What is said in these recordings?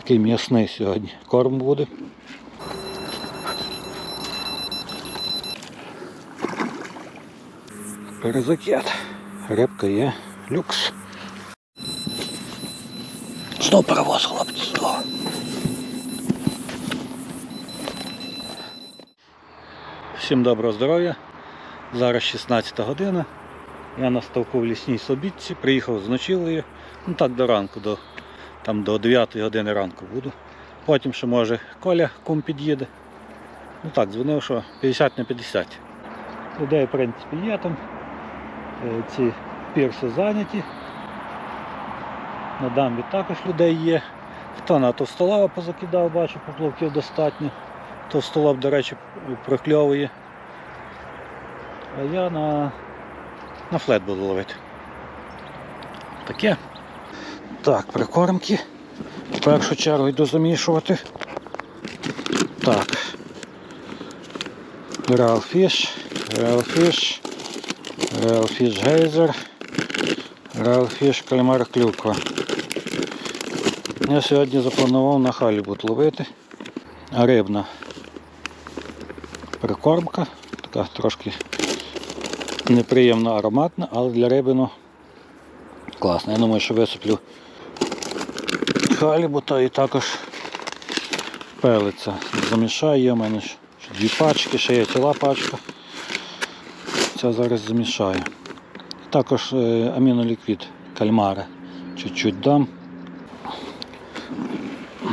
Такий м'ясний сьогодні. Корм буде. Перезакет. Рибка є. Люкс. Знов паровоз, хлопці, знов. Всім доброго здоров'я. Зараз 16 година. Я на ставку в лісній Собітці, приїхав з ночівлею. Ну так до ранку, до, там до 9 години ранку буду. Потім ще може Коля кум під'їде. Ну так, дзвонив, що 50 на 50. Людей, в принципі, є там. Е, Ці пірси зайняті. На дамбі також людей є. Хто на товстолава позакидав, бачу, поплавків достатньо. Товстолоб, до речі, прокльовує. А я на, на флет буду ловити. Таке. Так, прикормки. В першу чергу йду замішувати. Так. Real Fish Geyser, Real Fish кальмар клюква. Я сьогодні запланував на халібут ловити. Рибна прикормка, така трошки неприємно ароматна, але для риби ну, класно. Я думаю, що висиплю халібута і також пелиця. Замішаю, є в мене ж дві пачки, ще є ціла пачка. Це зараз замішаю. Також е, аміноліквід кальмара. Чуть-чуть дам.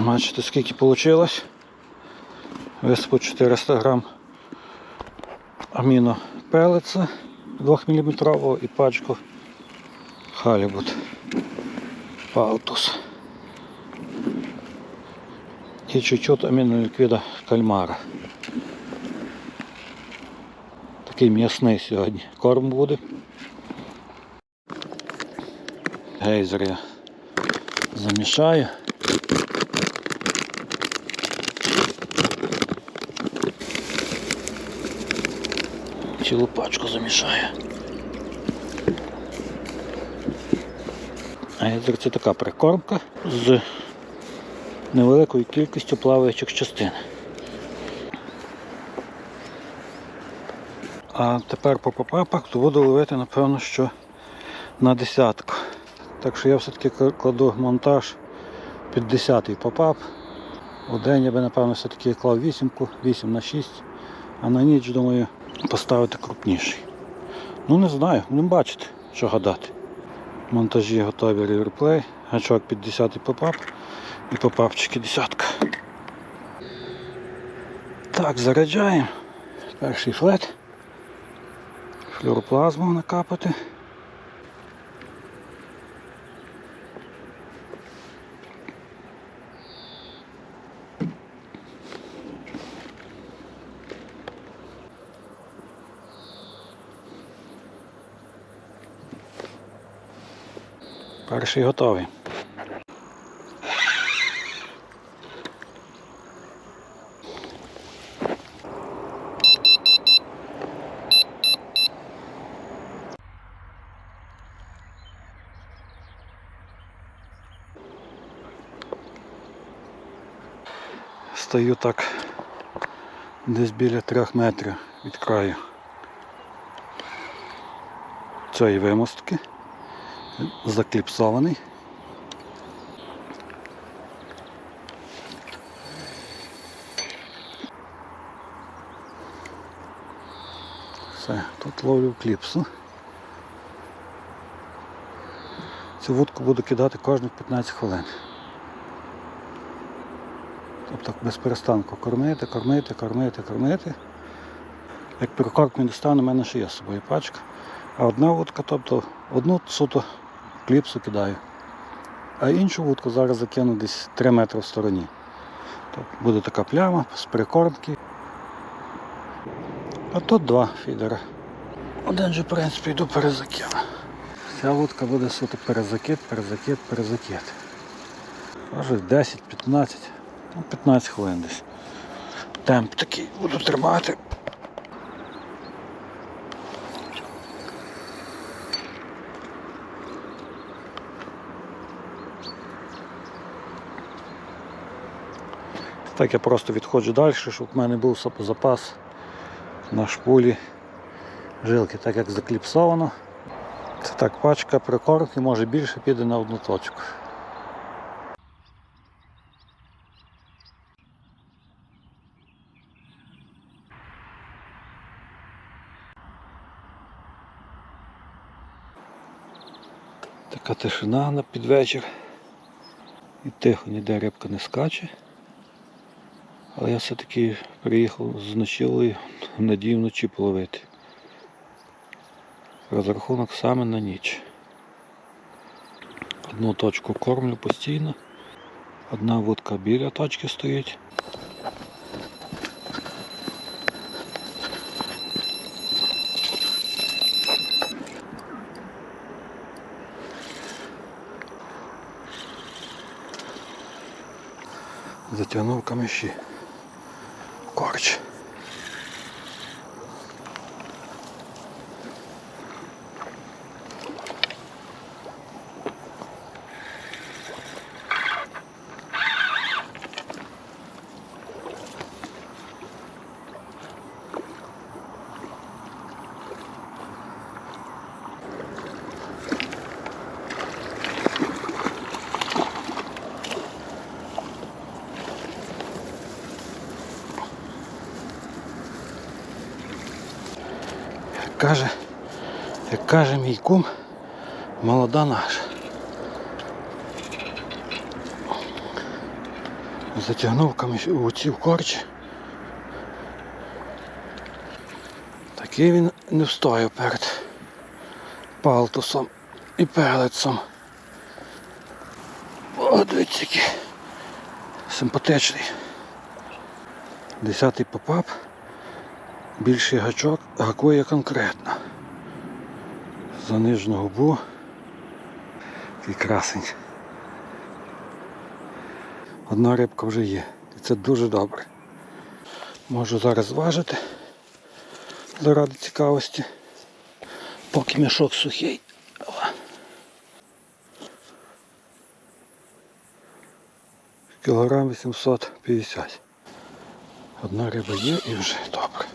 Бачите, скільки вийшло. Висипу 400 грам аміно пелеца 2 мм і пачку халібут паутус. І чуть-чуть аміноліквіда кальмара. Такий м'ясний сьогодні корм буде. Гейзер я замішаю. Цілу пачку замішаю. Гейзер це така прикормка з невеликою кількістю плаваючих частин. А тепер по попапах то буду ловити, напевно, що на десятку. Так що я все-таки кладу монтаж під 10 попап. У день я би, напевно, все-таки клав вісімку, 8 на 6, а на ніч, думаю, поставити крупніший. Ну не знаю, будемо бачити, що гадати. Монтажі готові реверплей, гачок під 10 попап і попапчики десятка. Так, заряджаємо. Перший флет. Флюроплазму накапати. Перший готовий. Стою так десь біля трьох метрів від краю цієї вимостки закліпсований. Все, тут ловлю кліпсу. Цю вудку буду кидати кожних 15 хвилин. Тобто без перестанку кормити, кормити, кормити, кормити. Як прикормку не стане, у мене ще є з собою пачка. А одна вудка, тобто одну суто кліпсу кидаю. А іншу вудку зараз закину десь 3 метри в стороні. Тобто буде така пляма з прикормки. А тут два фідера. Один же, в принципі, йду перезакину. Ця вудка буде суто перезакид, перезакид, перезакид. Може 10-15, ну 15 хвилин десь. Темп такий буду тримати. Так я просто відходжу далі, щоб в мене був запас на шпулі жилки, так як закліпсовано. Це так пачка прикормки, може більше піде на одну точку. Така тишина на підвечір. І тихо, ніде рибка не скаче. Але я все-таки приїхав з ночівлею, надію вночі половити. Розрахунок саме на ніч. Одну точку кормлю постійно. Одна вудка біля точки стоїть. Затягнув каміші. corte. Каже, як каже мій кум, молода наша. Затягнув у ці в корчі. Такий він не встояв перед палтусом і пелецом. О, дивіться, який симпатичний. Десятий попап. Більший гачок гакує конкретно. За нижню губу. Такий красень. Одна рибка вже є. І це дуже добре. Можу зараз зважити заради цікавості. Поки мішок сухий. Кілограм 850. Одна риба є і вже добре.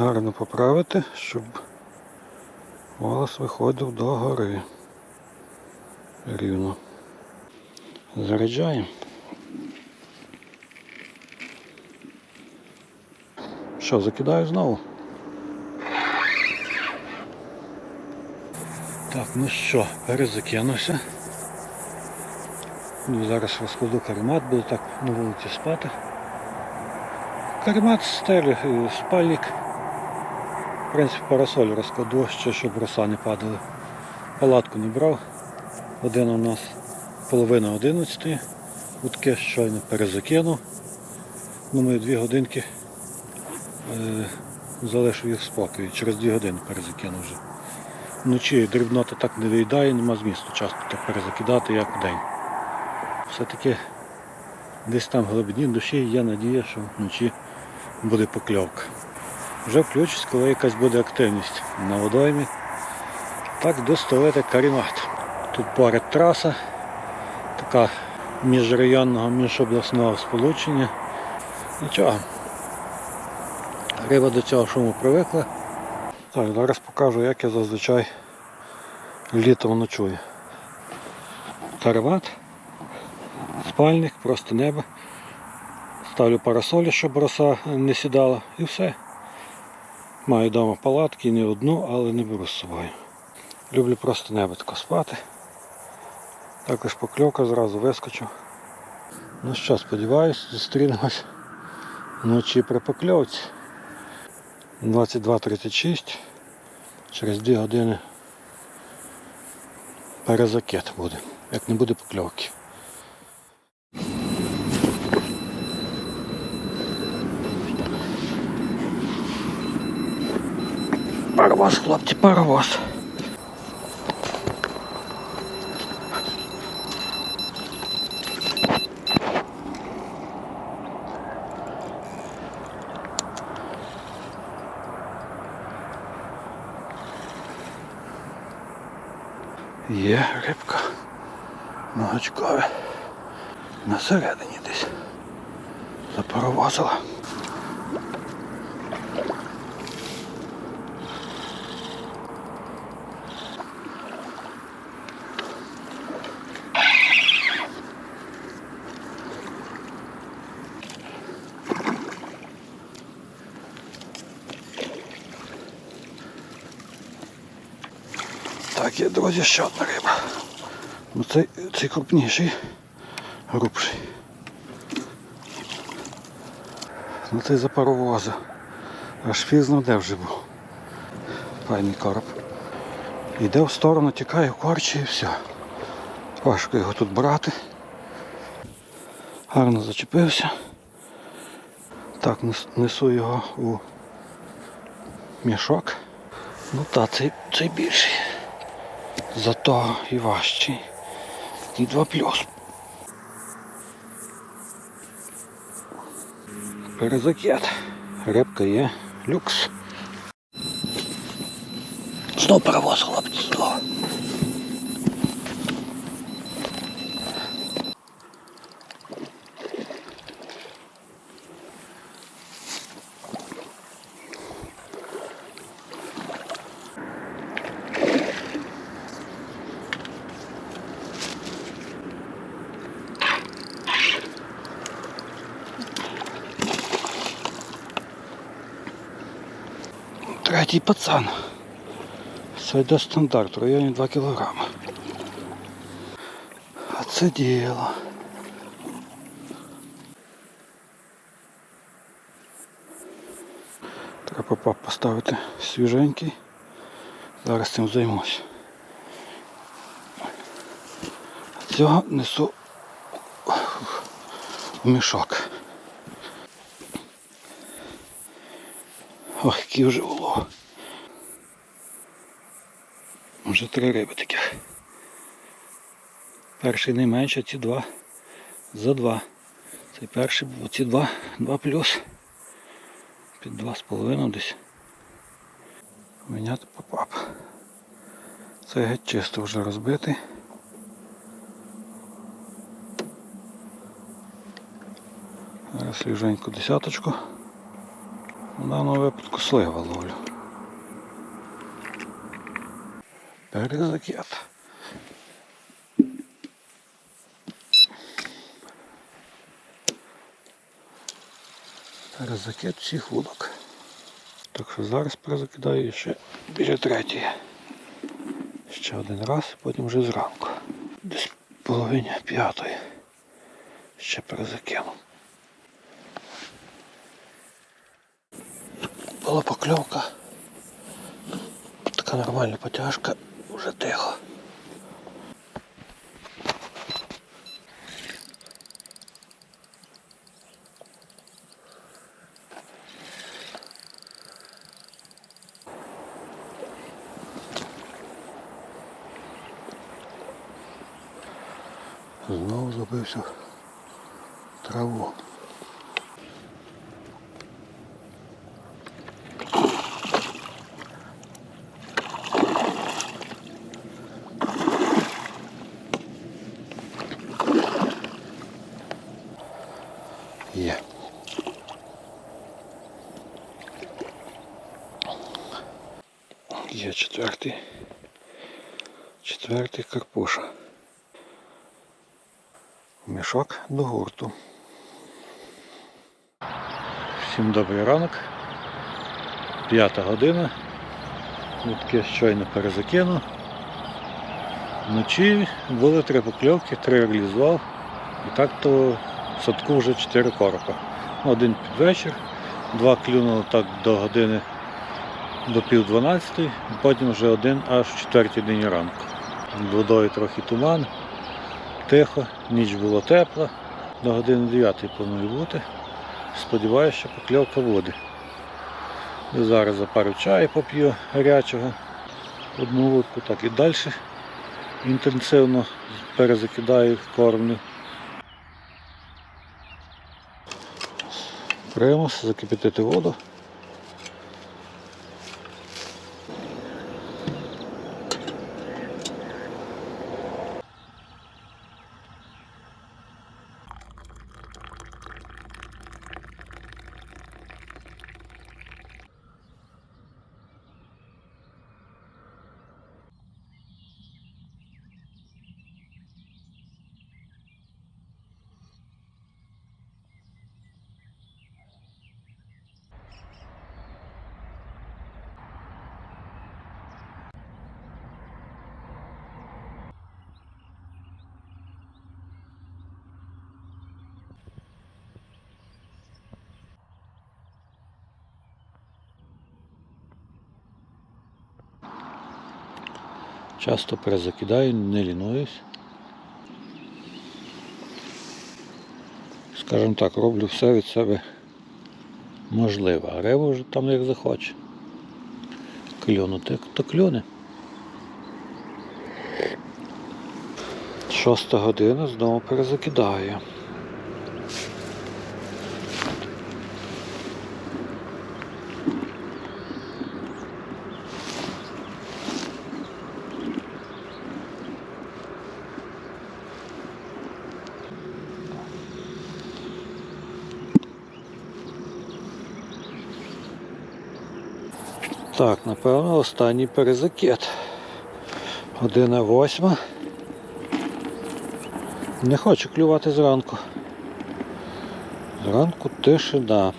Гарно поправити, щоб волос виходив до гори. Рівно. Заряджаємо. Що, закидаю знову? Так, ну що, перезакинувся. Ну, зараз розкладу каремат, буду так на вулиці спати. Каремат стелю, е, спальник. В принципі, парасоль розкладу, ще щоб роса не падали. Палатку не брав. Година у нас половина одинадцятої. Утки щойно перезакинув. Думаю, дві годинки е, залишу їх в спокої. Через дві години перезакину вже. Вночі дрібнота так не виїдає, нема змісту часто так перезакидати, як в день. Все-таки десь там в глибині душі є надія, що вночі буде покльовка. Вже включусь, коли якась буде активність на водоймі. Так достовити карімат. Тут поряд траса, така міжрайонного, міжобласного сполучення. Нічого. Риба до цього шуму привикла. Так, зараз покажу, як я зазвичай літом ночую. Каремат, спальник, просто небо. Ставлю парасолі, щоб роса не сідала і все. Маю вдома палатки, не одну, але не беру з собою. Люблю просто небо тако спати. Також покльовка зразу вискочу. Ну що, сподіваюсь, зустрінемось вночі при покльовці. 22.36. Через 2 години перезакет буде, як не буде покльовки. Паровоз, хлопці, паровоз. Є рибка ногачкове ну, на середину. Так, є, друзі, ще одна риба. Ну цей, цей крупніший, грубший. Ну цей запаровоза. Аж фізно де вже був. Файний короб. Йде в сторону, тікає в і все. Важко його тут брати. Гарно зачепився. Так, несу його у мішок. Ну та цей, цей більший. Зато і важчий. І 2 плюс. Перезакет. Рибка є. Люкс. Знов паровоз, хлопці, знов. Третій пацан. Це йде стандарт, в районі 2 кілограми. А це діло. Треба пап поставити свіженький. Зараз цим займусь. Цього несу в мішок. Ох, який вже улов. Вже три риби таких. Перший найменше, ці два за два. Цей перший був, ці два, два плюс. Під два з половиною десь. Міняти попап. Це геть чисто вже розбитий. Зараз свіженьку десяточку. В даному випадку слива ловлю. Перезакет. Перезакет всіх вудок. Так що зараз перезакидаю ще біля третьої. Ще один раз, потім вже зранку. Десь половині п'ятої. Ще перезакину. Була покльовка. Така нормальна потяжка, вже тихо. Знову забився траву. До гурту. Всім добрий ранок. П'ята година. Таке щойно перезакину. Вночі були три покльовки, три реалізував. І так то в садку вже чотири коропа. Один під вечір, два клюнуло так до години до пів дванадцятої, потім вже один аж в четвертій день ранку. Над водою трохи туман, тихо, ніч була тепла, до години 9 планую бути. Сподіваюся, що покльовка води. Зараз запарю чаю поп'ю гарячого, одну лодку так і далі інтенсивно перезакидаю, кормлю. Примус, закипятити воду. Часто перезакидаю, не лінуюсь. Скажімо так, роблю все від себе можливе, а риба вже там як захоче. Клюнути, то клюне. Шоста година знову перезакидаю. Так, напевно, останній перезакет. Година восьма. Не хочу клювати зранку. Зранку тишина.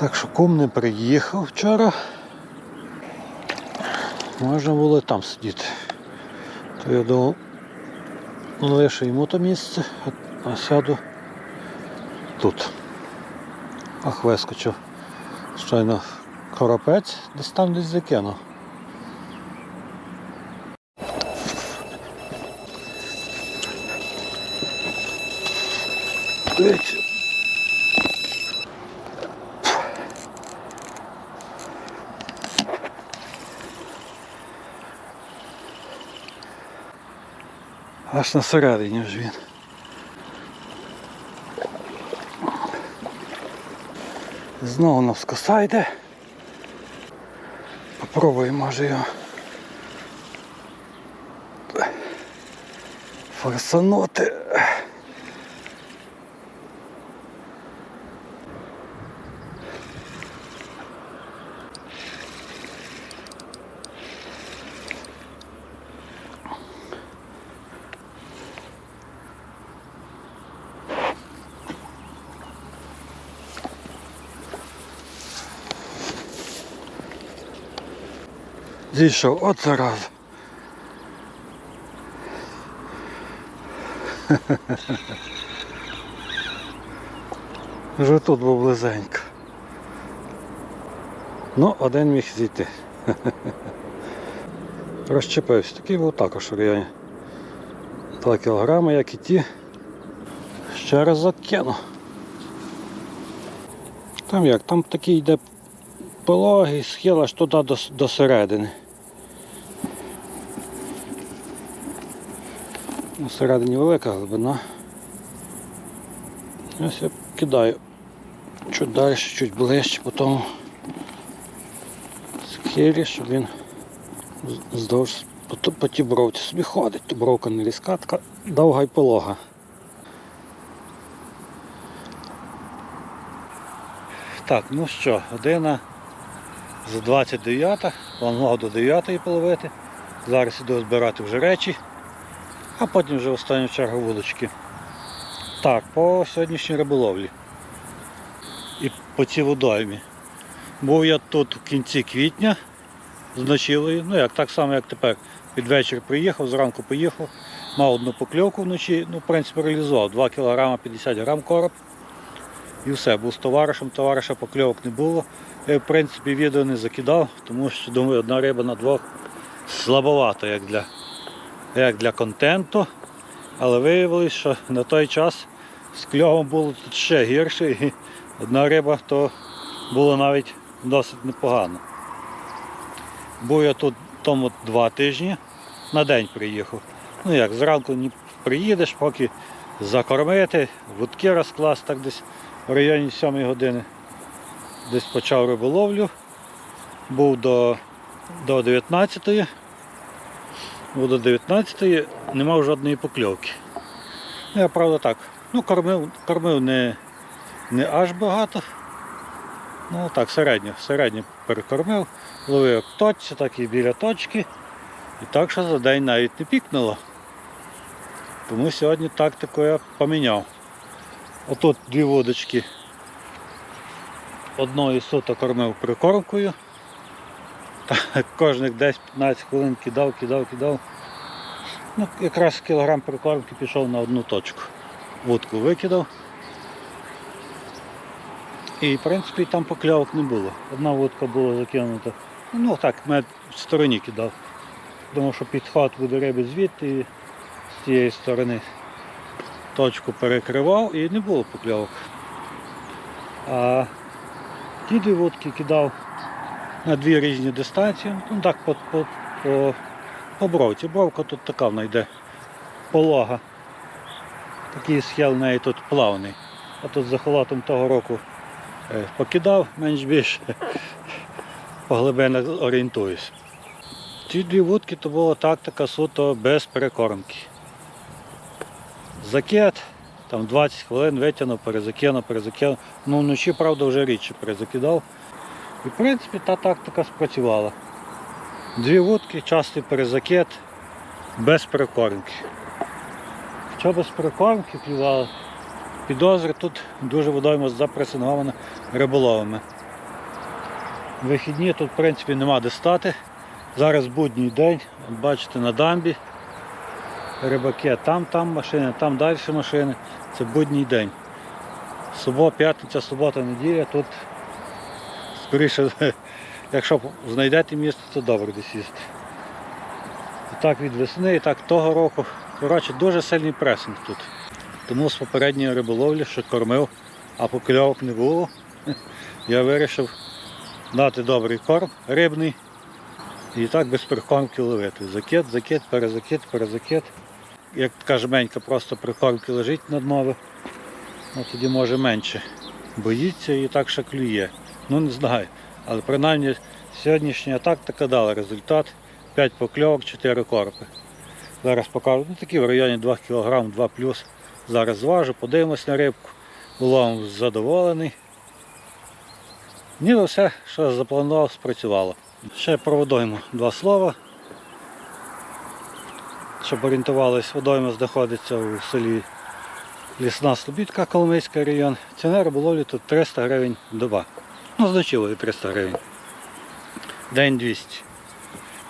Так що кум не приїхав вчора. Можна було там сидіти. То я думав, лише йому то місце, а сяду тут. Ах, вискочив. Щойно коропець десь там десь закинув. Дивіться. Аж на середині ж він. Знову навскоса йде. Попробуємо може його форсанути. Зійшов, от зараз. Вже тут був близенько. Ну, один міг зійти. Розчепився. Такий був також в районі 2 кілограми, як і ті. Ще раз закину. Там як, там такий йде пологий схил аж туди до, до середини. На середині велика глибина. Ось я кидаю чуть далі, чуть ближче, по тому схилі, щоб він здовж по тій бровці собі ходить. То бровка не різка, така довга й полога. Так, ну що, година з 29, планував до 9 половити. Зараз іду збирати вже речі, а потім вже в останню чергу вудочки. Так, по сьогоднішній риболовлі. І по цій водоймі. Був я тут в кінці квітня з ночівлею, ну як так само, як тепер. Під вечір приїхав, зранку поїхав, мав одну покльовку вночі, ну, в принципі, реалізував 2 кг 50 грам короб. І все, був з товаришем, товариша покльовок не було. Я, в принципі, відео не закидав, тому що думаю, одна риба на двох слабовато, як для, як для контенту. Але виявилось, що на той час з кльовом було тут ще гірше, і одна риба то було навіть досить непогано. Був я тут тому два тижні, на день приїхав. Ну як, зранку не приїдеш, поки закормити, вудки розкласти так десь в районі 7 години. Десь почав риболовлю. Був до, до 19-ї. До 19-ї, не мав жодної покльовки. Я правда так. Ну, кормив, кормив не, не аж багато. Ну так, середньо, середньо перекормив. Ловив як точці, так і біля точки. І так що за день навіть не пікнуло. Тому сьогодні тактику я поміняв. Отут дві вудочки. Одної суто кормив прикормкою. Кожних 10-15 хвилин кидав, кидав, кидав. Ну, якраз кілограм прикормки пішов на одну точку. Вудку викидав. І в принципі там покльовок не було. Одна вудка була закинута. Ну так, мед в стороні кидав. Думав, що підход буде риби звідти і з тієї сторони точку перекривав і не було покльовок. А ті дві вудки кидав на дві різні дистанції. Ну так по, по, по, по бровці. Бровка тут така вона йде полога. Такий схил неї тут плавний. А тут за холотом того року е, покидав менш більше по глибинах орієнтуюсь. Ці дві вудки то була тактика суто без перекормки. Закид, там 20 хвилин витягнув, перезакинув, перезакинув. Ну вночі, правда, вже рідше перезакидав. І в принципі та тактика спрацювала. Дві вудки, частий перезакид, без перекормки. Що без перекормки клювало? Підозри тут дуже водойма запресингована риболовами. Вихідні тут в принципі нема де стати. Зараз будній день, бачите, на дамбі. Рибаки, там, там машини, там далі машини. Це будній день. Субота, п'ятниця, субота, неділя. Тут скоріше, якщо знайдете місце, то добре десь їсти. І так від весни, і так того року. Коротше, дуже сильний пресинг тут. Тому з попередньої риболовлі, що кормив, а покльовок не було, я вирішив дати добрий корм рибний. І так без прикормки ловити. Закид, закид, перезакид, перезакид. Як така жменька просто прикормки лежить над мови, ну, тоді може менше. Боїться і так ще клює. Ну не знаю. Але принаймні сьогоднішня тактика дала результат. 5 покльовок, 4 корпи. Зараз покажу, ну такі в районі 2 кг, 2 плюс. Зараз зважу, подивимось на рибку. Улов задоволений. Ніби все, що запланував, спрацювало. Ще про водойму два слова. Щоб орієнтувались, водойма знаходиться у селі Лісна Слобідка, Коломийський район. Ціна риболовлі тут 300 гривень доба. З 300 гривень. День 200.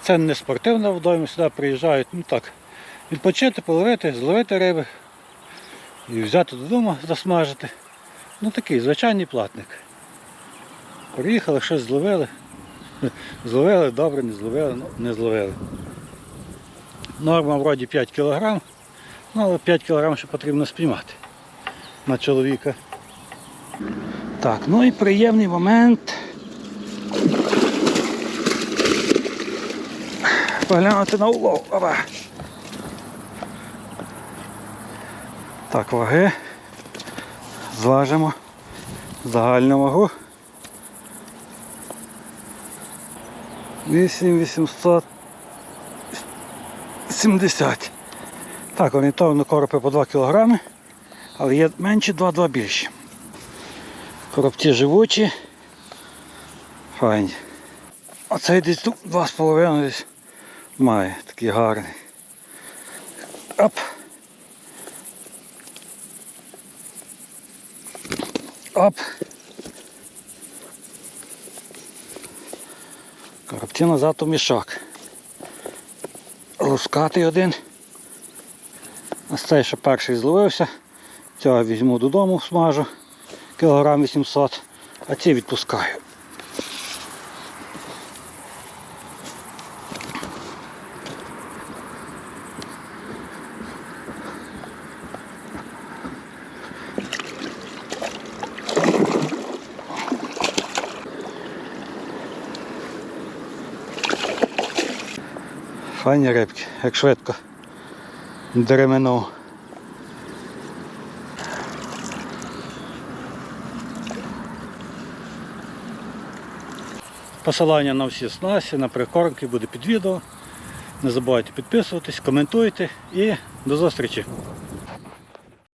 Це не спортивна водойма, сюди приїжджають, ну так, відпочити, половити, зловити риби і взяти додому, засмажити. Ну такий звичайний платник. Приїхали, щось зловили. Зловили, добре, не зловили, ну, не зловили. Норма вроді 5 кг, ну але 5 кг ще потрібно спіймати на чоловіка. Так, ну і приємний момент. Поглянути на улов. Опа. Так, ваги. Зважимо загальну вагу. 8870. Так, орієнтовно коропи по 2 кг, але є менші 2-2 більші. Коробці живучі. Файні. Оцей десь тут 2,5 десь має такий гарний. Оп. Оп. Коробці назад у мішок. Лускатий один. Ось цей ще перший зловився. Цього візьму додому, смажу. Кілограм 800, а ці відпускаю. Файні рибки, як швидко. Деревину. Посилання на всі снасті, на прикормки буде під відео. Не забувайте підписуватись, коментуйте і до зустрічі!